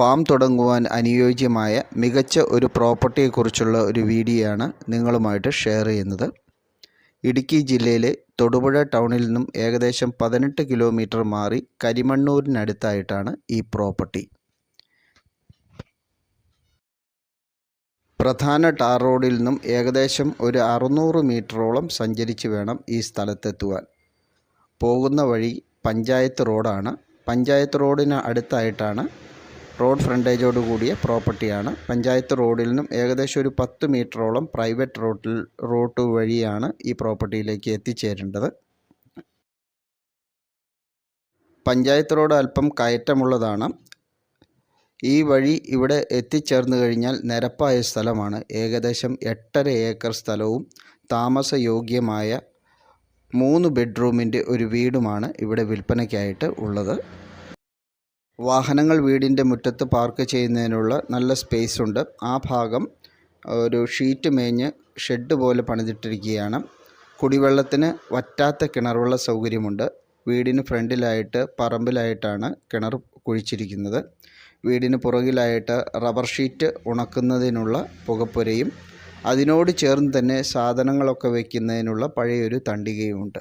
Farm തുടങ്ങുവാൻ അനുയോജ്യമായ മികച്ച ഒരു പ്രോപ്പർട്ടിയെക്കുറിച്ചുള്ള ഒരു വീഡിയോ ആണ് നിങ്ങളുമായിട്ട് ഷെയർ ചെയ്യുന്നത്. ഇടുക്കി ജില്ലയിലെ തൊടുപുഴ ടൗണിൽ നിന്നും ഏകദേശം പതിനെട്ട് കിലോമീറ്റർ മാറി കരിമണ്ണൂരിനടുത്തായിട്ടാണ് ഈ പ്രോപ്പർട്ടി. പ്രധാന ടാർ റോഡിൽ നിന്നും ഏകദേശം ഒരു അറുന്നൂറ് മീറ്ററോളം സഞ്ചരിച്ച് വേണം ഈ സ്ഥലത്തെത്തുവാൻ. പോകുന്ന വഴി പഞ്ചായത്ത് റോഡാണ്. പഞ്ചായത്ത് റോഡിന് അടുത്തായിട്ടാണ് റോഡ് ഫ്രണ്ടേജോട് കൂടിയ പ്രോപ്പർട്ടിയാണ്. പഞ്ചായത്ത് റോഡിൽ നിന്നും ഏകദേശം ഒരു പത്ത് മീറ്ററോളം പ്രൈവറ്റ് റോട്ടിൽ റോട്ട് വഴിയാണ് ഈ പ്രോപ്പർട്ടിയിലേക്ക് എത്തിച്ചേരേണ്ടത്. പഞ്ചായത്ത് റോഡ് അല്പം കയറ്റമുള്ളതാണ്. ഈ വഴി ഇവിടെ എത്തിച്ചേർന്ന് കഴിഞ്ഞാൽ നിരപ്പായ സ്ഥലമാണ്. ഏകദേശം എട്ടര ഏക്കർ സ്ഥലവും താമസയോഗ്യമായ മൂന്ന് ബെഡ്റൂമിന്റെ ഒരു വീടുമാണ് ഇവിടെ വിൽപ്പനയ്ക്കായിട്ട് ഉള്ളത്. വാഹനങ്ങൾ വീടിന്റെ മുറ്റത്ത് പാർക്ക് ചെയ്യുന്നതിനുള്ള നല്ല സ്പേസ് ഉണ്ട്. ആ ഭാഗം ഒരു ഷീറ്റ് മേഞ്ഞ് ഷെഡ് പോലെ പണിതിട്ടിരിക്കുകയാണ്. കുടിവെള്ളത്തിന് വറ്റാത്ത കിണറുള്ള സൗകര്യമുണ്ട്. വീടിന് ഫ്രണ്ടിലായിട്ട് പറമ്പിലായിട്ടാണ് കിണർ കുഴിച്ചിരിക്കുന്നത്. വീടിന് പുറകിലായിട്ട് റബ്ബർ ഷീറ്റ് ഉണക്കുന്നതിനുള്ള പുകപ്പുരയും അതിനോട് ചേർന്ന് തന്നെ സാധനങ്ങളൊക്കെ വയ്ക്കുന്നതിനുള്ള പഴയൊരു തണ്ടികയുമുണ്ട്.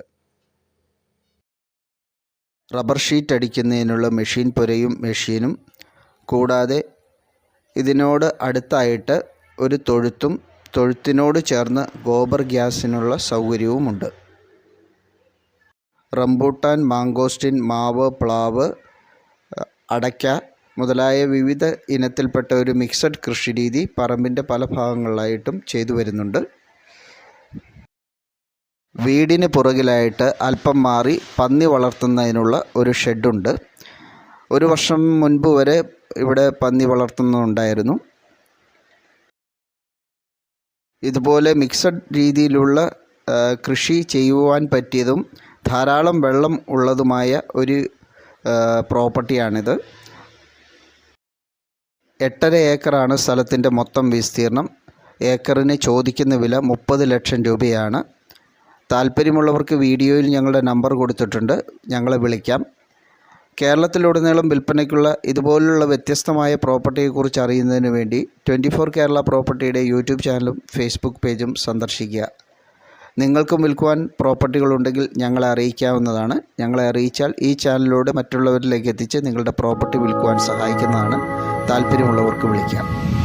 റബ്ബർ ഷീറ്റ് അടിക്കുന്നതിനുള്ള മെഷീൻ പുരയും മെഷീനും. കൂടാതെ ഇതിനോട് അടുത്തായിട്ട് ഒരു തൊഴുത്തും തൊഴുത്തിനോട് ചേർന്ന് ഗോബർ ഗ്യാസിനുള്ള സൗകര്യവുമുണ്ട്. റംബൂട്ടാൻ മാങ്കോസ്റ്റിൻ മാവ് പ്ലാവ് അടയ്ക്ക മുതലായ വിവിധ ഇനത്തിൽപ്പെട്ട ഒരു മിക്സഡ് കൃഷി രീതി പറമ്പിന്റെ പല ഭാഗങ്ങളിലായിട്ടും ചെയ്തു വരുന്നുണ്ട്. വീടിന് പുറകിലായിട്ട് അല്പം മാറി പന്നി വളർത്തുന്നതിനുള്ള ഒരു ഷെഡുണ്ട്. ഒരു വർഷം മുൻപ് വരെ ഇവിടെ പന്നി വളർത്തുന്നുണ്ടായിരുന്നു. ഇതുപോലെ മിക്സഡ് രീതിയിലുള്ള കൃഷി ചെയ്യുവാൻ പറ്റിയതും ധാരാളം വെള്ളം ഉള്ളതുമായ ഒരു പ്രോപ്പർട്ടിയാണിത്. എട്ടര ഏക്കറാണ് സ്ഥലത്തിന്റെ മൊത്തം വിസ്തീർണം ഏക്കറിന് ചോദിക്കുന്ന വില മുപ്പത് ലക്ഷം രൂപയാണ്. താല്പര്യമുള്ളവർക്ക് വീഡിയോയിൽ ഞങ്ങളുടെ നമ്പർ കൊടുത്തിട്ടുണ്ട്. ഞങ്ങളെ വിളിക്കാം. കേരളത്തിലുടനീളം വിൽപ്പനയ്ക്കുള്ള ഇതുപോലുള്ള വ്യത്യസ്തമായ പ്രോപ്പർട്ടിയെക്കുറിച്ച് അറിയുന്നതിന് വേണ്ടി ട്വന്റി ഫോർ കേരള പ്രോപ്പർട്ടിയുടെ യൂട്യൂബ് ചാനലും ഫേസ്ബുക്ക് പേജും സന്ദർശിക്കുക. നിങ്ങൾക്കും വിൽക്കുവാൻ പ്രോപ്പർട്ടികളുണ്ടെങ്കിൽ ഞങ്ങളെ അറിയിക്കാവുന്നതാണ്. ഞങ്ങളെ അറിയിച്ചാൽ ഈ ചാനലിലൂടെ മറ്റുള്ളവരിലേക്ക് എത്തിച്ച് നിങ്ങളുടെ പ്രോപ്പർട്ടി വിൽക്കുവാൻ സഹായിക്കുന്നതാണ്. താല്പര്യമുള്ളവർക്ക് വിളിക്കാം.